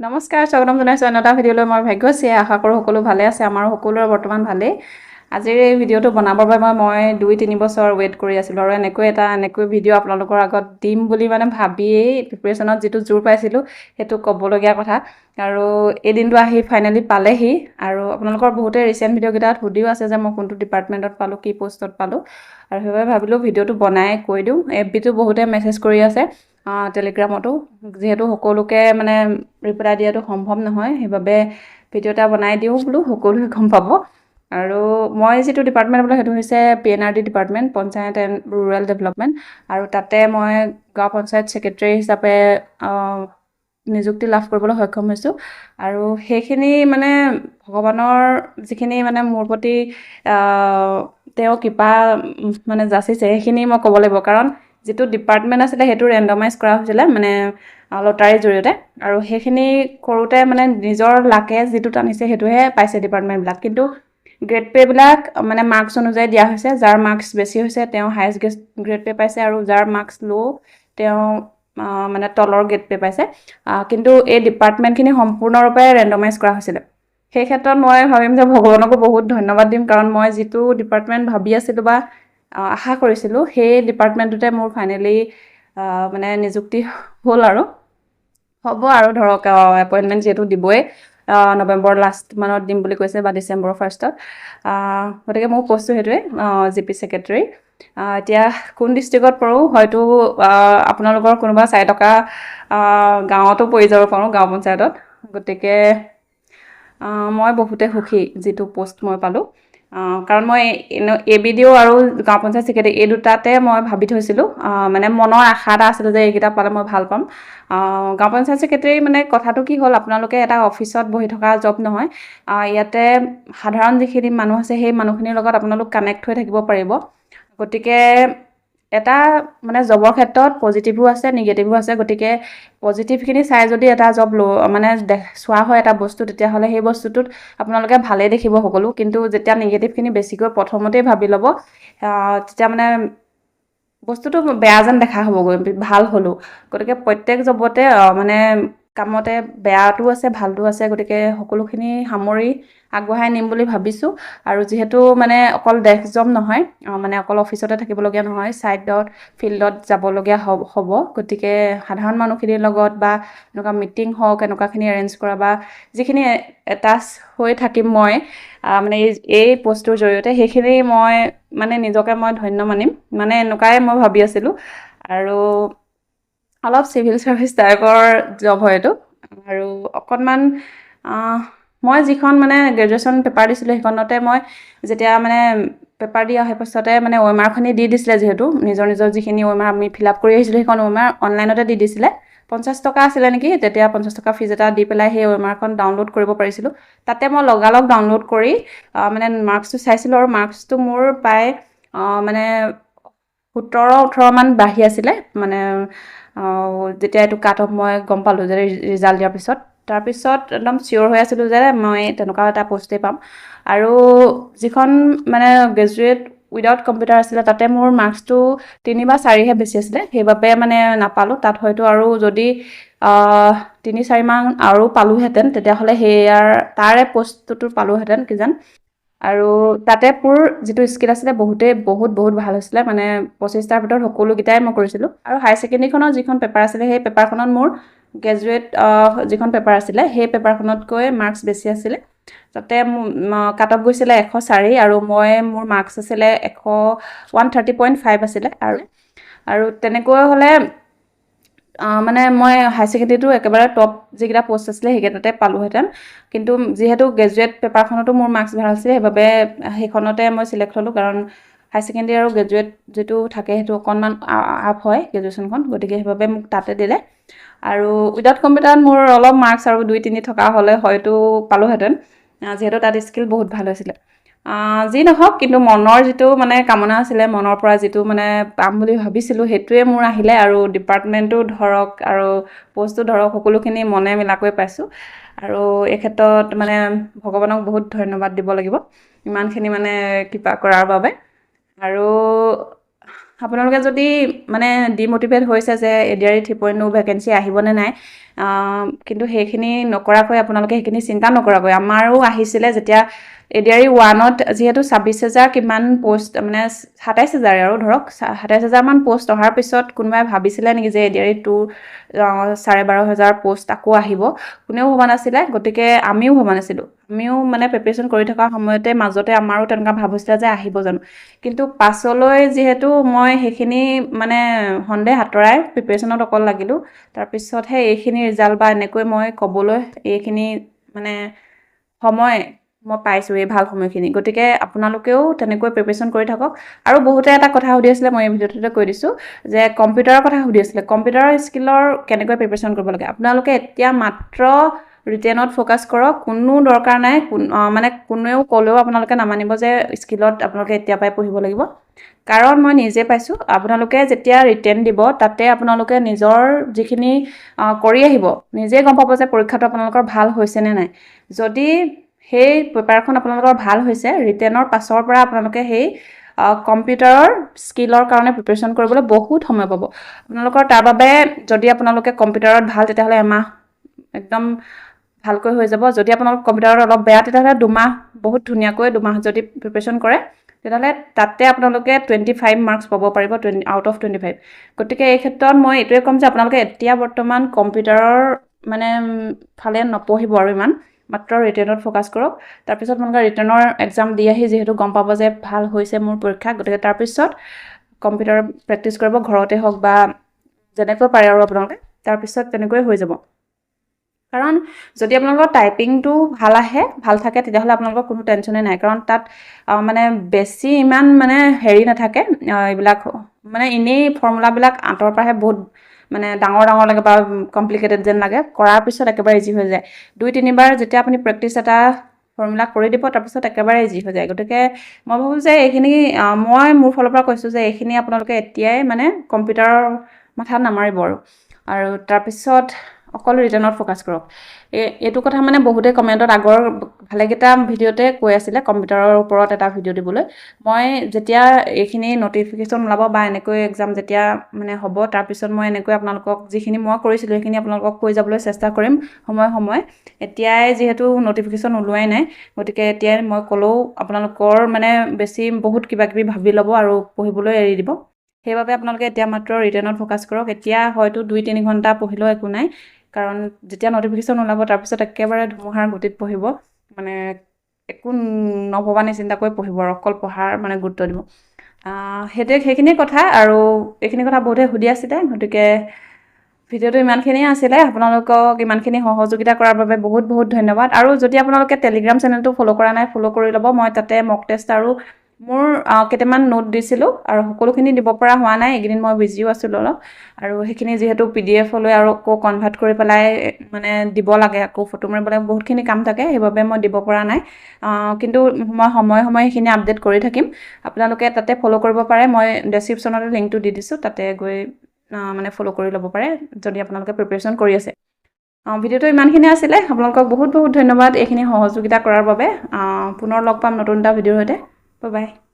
নমস্কাৰ স্বাগতম জনাইছোঁ আন এটা ভিডিঅ'লৈ। মই ভাগ্যশ্ৰীয়ে আশা কৰোঁ সকলো ভালে আছে আমাৰো সকলোৰে বৰ্তমান ভালেই। আজিৰ এই ভিডিঅ'টো বনাবৰ বাবে মই মই দুই তিনি বছৰ ৱেইট কৰি আছিলোঁ আৰু এনেকৈ এটা এনেকৈ ভিডিঅ' আপোনালোকৰ আগত দিম বুলি মানে ভাবিয়েই প্ৰিপেৰেশ্যনত যিটো জোৰ পাইছিলোঁ সেইটো ক'বলগীয়া কথা। আৰু এই দিনটো আহি ফাইনেলি পালেহি আৰু আপোনালোকৰ বহুতে ৰিচেণ্ট ভিডিঅ'কেইটাত সুধিও আছে যে মই কোনটো ডিপাৰ্টমেণ্টত পালোঁ কি পষ্টত পালোঁ। আৰু সেইবাবে ভাবিলোঁ ভিডিঅ'টো বনাই কৈ দিওঁ। এফ বিটো বহুতে মেছেজ কৰি আছে। টেলিগ্ৰামতো যিহেতু সকলোকে মানে ৰিপ্লাই দিয়াটো সম্ভৱ নহয় সেইবাবে ভিডিঅ' এটা বনাই দিওঁ বোলো সকলোৱে গম পাব। আৰু মই যিটো ডিপাৰ্টমেণ্ট বোলো সেইটো হৈছে P N R D department panchayat and rural development আৰু তাতে মই গাঁও পঞ্চায়ত ছেক্ৰেটেৰী হিচাপে নিযুক্তি লাভ কৰিবলৈ সক্ষম হৈছোঁ। আৰু সেইখিনি মানে ভগৱানৰ যিখিনি মানে মোৰ প্ৰতি তেওঁ কৃপা মানে যাচিছে সেইখিনি মই ক'ব লাগিব। কাৰণ যিটো ডিপাৰ্টমেণ্ট আছিলে সেইটো ৰেণ্ডমাইজ কৰা হৈছিলে মানে লটাৰীৰ জৰিয়তে। আৰু সেইখিনি কৰোঁতে মানে নিজৰ লাকে যিটো টানিছে সেইটোহে পাইছে ডিপাৰ্টমেণ্টবিলাক কিন্তু গ্ৰেড পে'বিলাক মানে মাৰ্কছ অনুযায়ী দিয়া হৈছে। যাৰ মাৰ্কছ বেছি হৈছে তেওঁ হায়েষ্ট গ্ৰেড গ্ৰেড পে' পাইছে। আৰু যাৰ মাৰ্কছ ল' তেওঁ মানে তলৰ গ্ৰেড পে' পাইছে। কিন্তু এই ডিপাৰ্টমেণ্টখিনি সম্পূৰ্ণৰূপে ৰেণ্ডমাইজ কৰা হৈছিলে। সেই ক্ষেত্ৰত মই ভাবিম যে ভগৱানকো বহুত ধন্যবাদ দিম। কাৰণ মই যিটো ডিপাৰ্টমেণ্ট ভাবি আছিলোঁ বা আশা কৰিছিলোঁ। সেই ডিপাৰ্টমেণ্টটোতে মোৰ ফাইনেলি মানে নিযুক্তি হ'ল আৰু। হ'ব আৰু ধৰক এপইণ্টমেণ্ট যিহেতু দিবই। নৱেম্বৰ লাষ্ট মানত দিম বুলি কৈছে বা ডিচেম্বৰৰ ফাৰ্ষ্টত গতিকে মোৰ পষ্টটো সেইটোৱে জি পি ছেক্ৰেটেৰী এতিয়া কোন ডিষ্ট্ৰিক্টত পৰোঁ হয়তো আপোনালোকৰ কোনোবা চাৰি টকা গাঁৱতো পৰি যাব পাৰোঁ গাঁও পঞ্চায়তত। গতিকে মই বহুতে সুখী যিটো পষ্ট মই পালোঁ। কাৰণ মই এ বি ডি অ' আৰু গাঁও পঞ্চায়ত ছেক্ৰেটাৰী এই দুটাতে মই ভাবি থৈছিলোঁ। মানে মনৰ আশা এটা আছিলে যে এইকেইটা পালে মই ভাল পাম। গাঁও পঞ্চায়ত ছেক্ৰেটাৰী মানে কথাটো কি হ'ল আপোনালোকে এটা অফিচত বহি থকা জব নহয়। ইয়াতে সাধাৰণ যিখিনি মানুহ আছে সেই মানুহখিনিৰ লগত আপোনালোক কানেক্ট হৈ থাকিব পাৰিব। গতিকে এটা মানে জবৰ ক্ষেত্ৰত পজিটিভো আছে নিগেটিভো আছে গতিকে পজিটিভখিনি চাই যদি এটা জব ল মানে চোৱা হয় এটা বস্তু তেতিয়াহ'লে সেই বস্তুটোত আপোনালোকে ভালেই দেখিব সকলো। কিন্তু যেতিয়া নিগেটিভখিনি বেছিকৈ প্ৰথমতেই ভাবি ল'ব তেতিয়া মানে বস্তুটো বেয়া যেন দেখা হ'বগৈ ভাল হ'লেও গতিকে প্ৰত্যেক জবতে মানে কামতে বেয়াটো আছে ভালটো আছে গতিকে সকলোখিনি সামৰি আগবঢ়াই নিম বুলি ভাবিছোঁ। আৰু যিহেতু মানে অকল জব নহয় মানে অকল অফিচতে থাকিবলগীয়া নহয় ছাইডত ফিল্ডত যাবলগীয়া হ'ব। গতিকে সাধাৰণ মানুহখিনিৰ লগত বা এনেকুৱা মিটিং হওক এনেকুৱাখিনি এৰেঞ্জ কৰা বা যিখিনি এটাচ হৈ থাকিম মই মানে এই এই পষ্টটোৰ জৰিয়তে সেইখিনি মই মানে নিজকে মই ধন্য মানিম। মানে এনেকুৱাই মই ভাবি আছিলোঁ। আৰু অলপ চিভিল ছাৰ্ভিচ টাইপৰ জব হয় এইটো। আৰু অকণমান মই যিখন মানে গ্ৰেজুৱেশ্যন পেপাৰ দিছিলোঁ সেইখনতে মই যেতিয়া মানে পেপাৰ দি অহাৰ পাছতে মানে ৱেমাৰখনি দি দিছিলে যিহেতু নিজৰ নিজৰ যিখিনি ৱেমাৰ আমি ফিল আপ কৰি আহিছিলোঁ সেইখন ৱেমাৰ অনলাইনতে দি দিছিলে। পঞ্চাছ টকা আছিলে নেকি? তেতিয়া পঞ্চাছ টকা ফিজ এটা দি পেলাই সেই ৱেমাৰখন ডাউনলোড কৰিব পাৰিছিলোঁ। তাতে মই লগালগ ডাউনলোড কৰি মানে মাৰ্কছটো চাইছিলোঁ আৰু মাৰ্কছটো মোৰ প্ৰায় মানে সোতৰ ওঠৰমান বাঢ়ি আছিলে। মানে যেতিয়া এইটো কাট অফ মই গম পালোঁ যে ৰিজাল্ট দিয়াৰ পিছত। তাৰপিছত একদম চিয়'ৰ হৈ আছিলোঁ যে মই তেনেকুৱা এটা পষ্টেই পাম। আৰু যিখন মানে গ্ৰেজুৱেট উইদাউট কম্পিউটাৰ আছিলে তাতে মোৰ মাৰ্কছটো তিনি বা চাৰিহে বেছি আছিলে। সেইবাবে মানে নাপালোঁ। তাত হয়তো আৰু যদি তিনি চাৰিমান আৰু পালোঁহেঁতেন তেতিয়াহ'লে সেয়াৰ তাৰে পষ্টটোতো পালোঁহেঁতেন কিজান আৰু তাতে মোৰ যিটো স্কিল আছিলে বহুতেই বহুত বহুত ভাল হৈছিলে মানে পঁচিছটাৰ ভিতৰত সকলোকেইটাই মই কৰিছিলোঁ। আৰু হায়াৰ ছেকেণ্ডেৰীখনৰ যিখন পেপাৰ আছিলে সেই পেপাৰখনত মোৰ গ্ৰেজুৱেট যিখন পেপাৰ আছিলে সেই পেপাৰখনতকৈ মাৰ্কছ বেছি আছিলে। তাতে কাট অফ গৈছিলে এশ চাৰি আৰু মই মোৰ মাৰ্কছ আছিলে এশ ওৱান থাৰ্টি পইণ্ট ফাইভ আছিলে আৰু আৰু তেনেকৈ হ'লে মানে মই হায়াৰ ছেকেণ্ডেৰীটো একেবাৰে টপ যিকেইটা পষ্ট আছিলে সেইকেইটাতে পালোঁহেঁতেন। কিন্তু যিহেতু গ্ৰেজুৱেট পেপাৰখনতো মোৰ মাৰ্কছ ভাল আছিলে সেইবাবে সেইখনতে মই চিলেক্ট হ'লোঁ। কাৰণ হায়াৰ ছেকেণ্ডেৰী আৰু গ্ৰেজুৱেট যিটো থাকে সেইটো অকণমান আপ হয় গ্ৰেজুৱেশ্যনখন গতিকে সেইবাবে মোক তাতে দিলে। আৰু উইদাউট কম্পিউটাৰত মোৰ অলপ মাৰ্কছ আৰু দুই তিনি থকা হ'লে হয়তো পালোঁহেঁতেন। যিহেতু তাত স্কিল বহুত ভাল হৈছিলে। যি নহওক কিন্তু মনৰ যিটো মানে কামনা আছিলে মনৰ পৰা যিটো মানে পাম বুলি ভাবিছিলোঁ সেইটোৱে মোৰ আহিলে আৰু ডিপাৰ্টমেণ্টো ধৰক আৰু পষ্টটো ধৰক সকলোখিনি মনে মিলাকৈ পাইছোঁ। আৰু এই ক্ষেত্ৰত মানে ভগৱানক বহুত ধন্যবাদ দিব লাগিব। ইমানখিনি মানে কৃপা কৰাৰ বাবে। আৰু আপোনালোকে যদি মানে ডিম'টিভেট হৈছে যে A D R E three point vacancy আহিবনে নাই আহ, কিন্তু সেইখিনি নকৰাকৈ আপোনালোকে সেইখিনি চিন্তা নকৰাকৈ আমাৰো আহিছিলে যেতিয়া এ ডি আৰ ই ওৱানত যিহেতু ছাব্বিছ হেজাৰ কিমান পষ্ট মানে সাতাইছ হেজাৰ আৰু ধৰক সাতাইছ হেজাৰমান পষ্ট অহাৰ পিছত কোনোবাই ভাবিছিলে নেকি যে A D R E two চাৰে বাৰ হেজাৰ পষ্ট আকৌ আহিব। কোনেও ভবা নাছিলে গতিকে আমিও ভবা নাছিলোঁ। আমিও মানে প্ৰিপেৰেশ্যন কৰি থকা সময়তে মাজতে আমাৰো তেনেকুৱা ভাব হৈছিলে যে আহিব জানো। কিন্তু পাছলৈ যিহেতু মই সেইখিনি মানে সন্দেহ আঁতৰাই প্ৰিপেৰেশ্যনত অকল লাগিলোঁ। তাৰপিছতহে এইখিনি ৰিজাল্ট বা এনেকৈ মই ক'বলৈ এইখিনি মানে সময় মই পাইছোঁ এই ভাল সময়খিনি। গতিকে আপোনালোকেও তেনেকৈ প্ৰিপেৰেশ্যন কৰি থাকক। আৰু বহুতে এটা কথা সুধি আছিলে মই এই ভিডিঅ'টোতে কৈ দিছোঁ যে কম্পিউটাৰৰ কথা সুধি আছিলে কম্পিউটাৰৰ স্কিলৰ কেনেকৈ প্ৰিপেৰেশ্যন কৰিব লাগে? আপোনালোকে এতিয়া মাত্ৰ ৰিটেনত ফ'কাছ কৰক কোনো দৰকাৰ নাই মানে কোনেও ক'লেও আপোনালোকে নামানিব যে স্কিলত আপোনালোকে এতিয়া পৰাই পঢ়িব লাগিব। কাৰণ মই নিজে পাইছোঁ আপোনালোকে যেতিয়া ৰিটেন দিব তাতে আপোনালোকে নিজৰ যিখিনি কৰি আহিব নিজেই গম পাব যে পৰীক্ষাটো আপোনালোকৰ ভাল হৈছে নে নাই। যদি সেই পেপাৰখন আপোনালোকৰ ভাল হৈছে। ৰিটেনৰ পাছৰ পৰা আপোনালোকে সেই কম্পিউটাৰৰ স্কিলৰ কাৰণে প্ৰিপেৰেশ্যন কৰিবলৈ বহুত সময় পাব। আপোনালোকৰ তাৰ বাবে যদি আপোনালোকে কম্পিউটাৰত ভাল তেতিয়াহ'লে এমাহ একদম ভালকৈ হৈ যাব। যদি আপোনালোক কম্পিউটাৰত অলপ বেয়া তেতিয়াহ'লে দুমাহ বহুত ধুনীয়াকৈ দুমাহ যদি প্ৰিপেৰেশ্যন কৰে তেতিয়াহ'লে তাতে আপোনালোকে টুৱেণ্টি ফাইভ মাৰ্কছ পাব পাৰিব twenty out of twenty five গতিকে এই ক্ষেত্ৰত মই এইটোৱে ক'ম যে আপোনালোকে এতিয়া বৰ্তমান কম্পিউটাৰৰ মানে ফালে নপঢ়িব আৰু ইমান। মাত্ৰ ৰিটেনত ফ'কাছ কৰক। তাৰপিছত আপোনালোকে ৰিটাৰ্ণৰ এক্সাম দি আহি যিহেতু গম পাব যে ভাল হৈছে মোৰ পৰীক্ষা গতিকে তাৰপিছত কম্পিউটাৰ প্ৰেক্টিছ কৰিব ঘৰতে হওক বা যেনেকৈ পাৰে আৰু আপোনালোকে তাৰপিছত তেনেকৈ হৈ যাব। কাৰণ যদি আপোনালোকৰ টাইপিংটো ভাল আহে ভাল থাকে তেতিয়াহ'লে আপোনালোকৰ কোনো টেনশ্যনেই নাই। কাৰণ তাত মানে বেছি ইমান মানে হেৰি নাথাকে এইবিলাক মানে এনেই ফৰ্মুলাবিলাক আঁতৰ পৰাহে বহুত মানে ডাঙৰ ডাঙৰ লাগে বা কমপ্লিকেটেড যেন লাগে কৰাৰ পিছত একেবাৰে ইজি হৈ যায়। দুই তিনিবাৰ যেতিয়া আপুনি প্ৰেক্টিচ এটা ফৰ্মুলা কৰি দিব তাৰপিছত একেবাৰে ইজি হৈ যায়। গতিকে মই ভাবোঁ যে এইখিনি মই মোৰ ফালৰ পৰা কৈছোঁ যে এইখিনি আপোনালোকে এতিয়াই মানে কম্পিউটাৰৰ মাথাত নামাৰিব আৰু। আৰু তাৰপিছত অকল ৰিটাৰ্ণত ফ'কাছ কৰক। এই এইটো কথা মানে বহুতে কমেণ্টত আগৰ ভালেকেইটা ভিডিঅ'তে কৈ আছিলে কম্পিউটাৰৰ ওপৰত এটা ভিডিঅ' দিবলৈ। মই যেতিয়া এইখিনি নটিফিকেশ্যন ওলাব বা এনেকৈ এক্সাম যেতিয়া মানে হ'ব তাৰপিছত মই এনেকৈ আপোনালোকক যিখিনি মই কৰিছিলোঁ সেইখিনি আপোনালোকক কৈ যাবলৈ চেষ্টা কৰিম সময়ে সময়ে। এতিয়াই যিহেতু নটিফিকেশ্যন ওলোৱাই নাই গতিকে এতিয়াই মই ক'লেও আপোনালোকৰ মানে বেছি বহুত কিবা কিবি ভাবি ল'ব আৰু পঢ়িবলৈ এৰি দিব। সেইবাবে আপোনালোকে এতিয়া মাত্ৰ ৰিটেনত ফ'কাছ কৰক। এতিয়া হয়তো দুই তিনি ঘণ্টা পঢ়িলেও একো নাই কাৰণ যেতিয়া নটিফিকেশ্যন ওলাব তাৰপিছত একেবাৰে ধুমুহাৰ গতিত পঢ়িব। মানে একো নভবা নিচিন্তাকৈ পঢ়িব আৰু অকল পঢ়াৰ মানে গুৰুত্ব দিব। সেইটোৱে সেইখিনিয়ে কথা আৰু এইখিনি কথা বহুতে সুধি আছিলে গতিকে ভিডিঅ'টো ইমানখিনিয়ে আছিলে। আপোনালোকক ইমানখিনি সহযোগিতা কৰাৰ বাবে বহুত বহুত ধন্যবাদ। আৰু যদি আপোনালোকে টেলিগ্ৰাম চেনেলটো ফ'ল' কৰা নাই ফ'ল' কৰি ল'ব। মই তাতে মক টেষ্ট আৰু মোৰ কেইটামান নোট দিছিলোঁ আৰু সকলোখিনি দিব পৰা হোৱা নাই এইকেইদিন মই বিজিও আছিলোঁ অলপ। আৰু সেইখিনি যিহেতু পি ডি এফলৈ আৰু আকৌ কনভাৰ্ট কৰি পেলাই মানে দিব লাগে আকৌ ফটো মাৰিবলৈ বহুতখিনি কাম থাকে সেইবাবে মই দিব পৰা নাই। কিন্তু মই সময়ে সময়ে সেইখিনি আপডেট কৰি থাকিম। আপোনালোকে তাতে ফ'ল' কৰিব পাৰে মই ডেছক্ৰিপশ্যনতে লিংকটো দি দিছোঁ তাতে গৈ মানে ফ'ল' কৰি ল'ব পাৰে যদি আপোনালোকে প্ৰিপেৰেশ্যন কৰি আছে। অঁ, ভিডিঅ'টো ইমানখিনি আছিলে আপোনালোকক বহুত বহুত ধন্যবাদ এইখিনি সহযোগিতা কৰাৰ বাবে। পুনৰ লগ পাম নতুন এটা ভিডিঅ'ৰ সৈতে। 拜拜。